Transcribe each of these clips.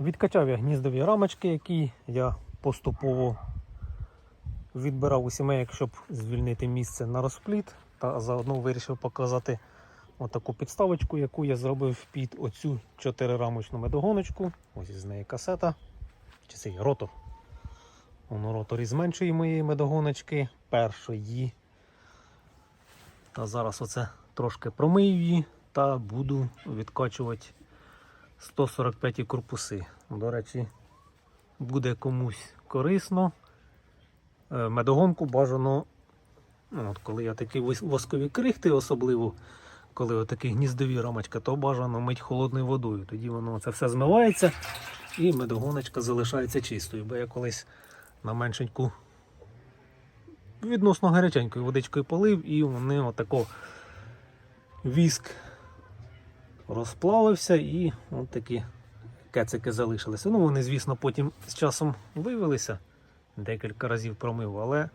Відкачав я гніздові рамочки, які я поступово відбирав у сімейок, щоб звільнити місце на розпліт. Та заодно вирішив показати отаку підставочку, яку я зробив під оцю чотирирамочну медогоночку. Ось із неї касета. Чи цей ротор. Воно ротор із меншої моєї медогоночки, першої. Та зараз оце трошки промию її та буду відкачувати 145 корпуси. До речі, буде комусь корисно. Е, Медогонку бажано, ну, от коли я такі воскові крихти, особливо коли отакі гніздові рамочка, то бажано мить холодною водою. Тоді воно це все змивається і медогоночка залишається чистою. Бо я колись на меншеньку відносно гаряченькою водичкою полив, і вони отако віск розплавився і от такі кецики залишилися. Ну, вони, звісно, потім з часом вивелися, декілька разів промив, але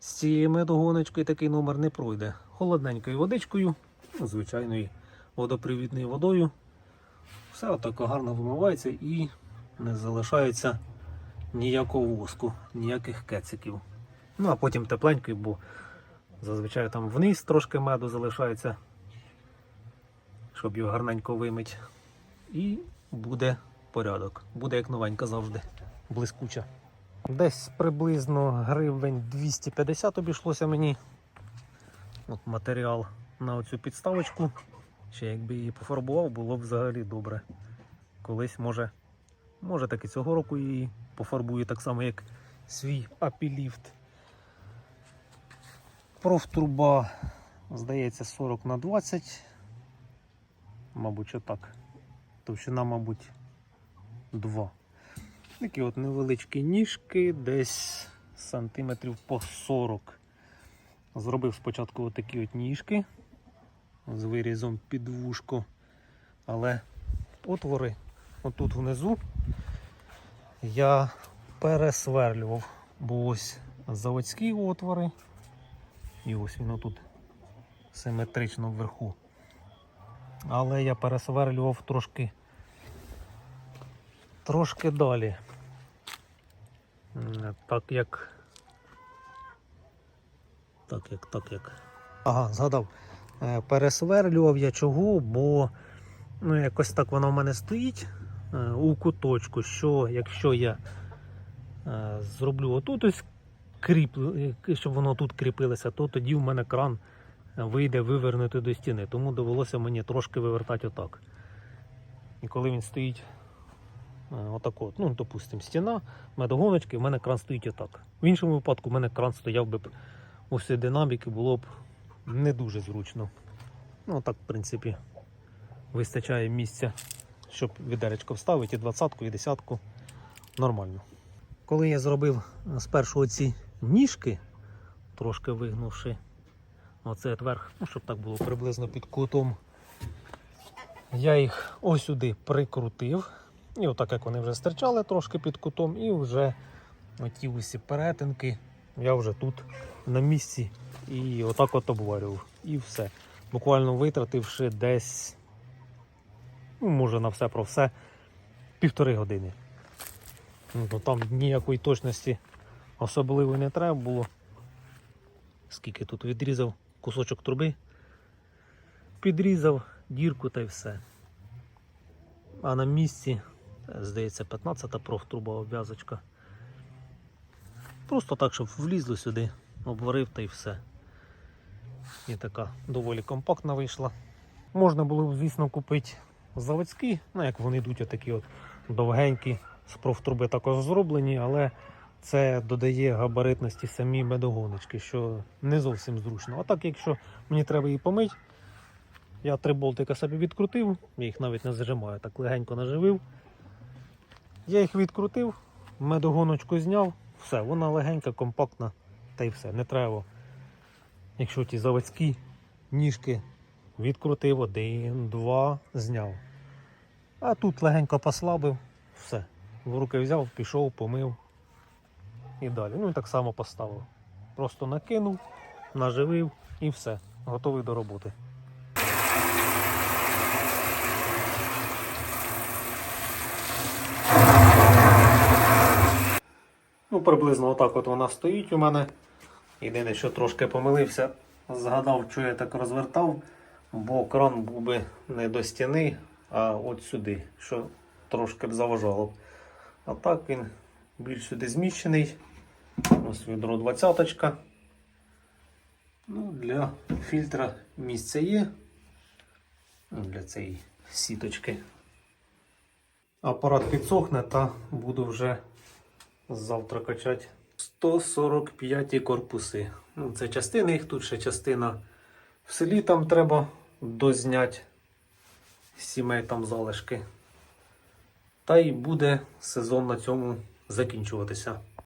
з цією медогоночкою такий номер не пройде. Холодненькою водичкою, ну, звичайною водопривідною водою. Все отако гарно вимивається і не залишається ніякого воску, ніяких кециків. Ну а потім тепленькою, бо зазвичай там вниз трошки меду залишається, щоб його гарненько вимить. І буде порядок. Буде як новенька завжди, блискуча. Десь приблизно гривень 250 обійшлося мені. От матеріал на оцю підставочку. Ще якби її пофарбував, було б взагалі добре. Колись може, може так і цього року її пофарбую так само, як свій апіліфт. Профтруба, здається, 40 на 20. Мабуть, що так. Товщина, мабуть, 2. Такі от невеличкі ніжки, десь сантиметрів по 40. Зробив спочатку отакі от ніжки з вирізом під вушко, але отвори отут внизу я пересверлював, бо ось заводські отвори, і ось він отут симетрично вверху. Але я пересверлював трошки трошки далі. Так як. Так як, так як. Ага, згадав. Е, Пересверлював я чого, бо ну, якось так воно в мене стоїть е, у куточку, що якщо я е, зроблю отут ось кріп, щоб воно тут кріпилося, то тоді в мене кран вийде вивернути до стіни. Тому довелося мені трошки вивертати отак. І коли він стоїть е, отак от, ну, допустимо, стіна, медогоночки, в мене кран стоїть отак. В іншому випадку в мене кран стояв би усі динаміки, було б не дуже зручно. Ну, так, в принципі, вистачає місця, щоб відеречко вставити, і двадцятку, і десятку. Нормально. Коли я зробив спершу оці ніжки, трошки вигнувши оце вверх, ну, щоб так було приблизно під кутом, я їх ось сюди прикрутив. І отак як вони вже стирчали трошки під кутом, і вже оті усі перетинки я вже тут на місці і отак от обварював. І все. Буквально витративши десь, ну, може на все про все, півтори години. Ну, там ніякої точності особливо не треба було. Скільки тут відрізав кусочок труби, підрізав дірку та й все. А на місці, здається, 15-та профтруба обв'язочка. Просто так, щоб влізло сюди, обварив та й все. І така доволі компактна вийшла. Можна було б, звісно, купити заводські, ну як вони йдуть, отакі от довгенькі, з профтруби також зроблені, але це додає габаритності самій медогоночки, що не зовсім зручно. А так, якщо мені треба її помити, я три болтика собі відкрутив, я їх навіть не зажимаю, так легенько наживив. Я їх відкрутив, медогоночку зняв, все, вона легенька, компактна, та й все, не треба. Якщо ті заводські ніжки відкрутив один, два, зняв. А тут легенько послабив, все. В руки взяв, пішов, помив і далі. Ну і так само поставив. Просто накинув, наживив і все, готовий до роботи. Ну, Приблизно отак от вона стоїть у мене. Єдине, що трошки помилився, згадав, що я так розвертав, бо кран був би не до стіни, а от сюди, що трошки б заважало. А так він більш сюди зміщений. Ось відро 20. Ну, для фільтра місце є. Ну, Для цієї сіточки. Апарат підсохне та буду вже завтра качати 145 корпуси. Ну, це частини їх тут ще частина в селі там треба дозняти сімей там залишки. Та й буде сезон на цьому закінчуватися.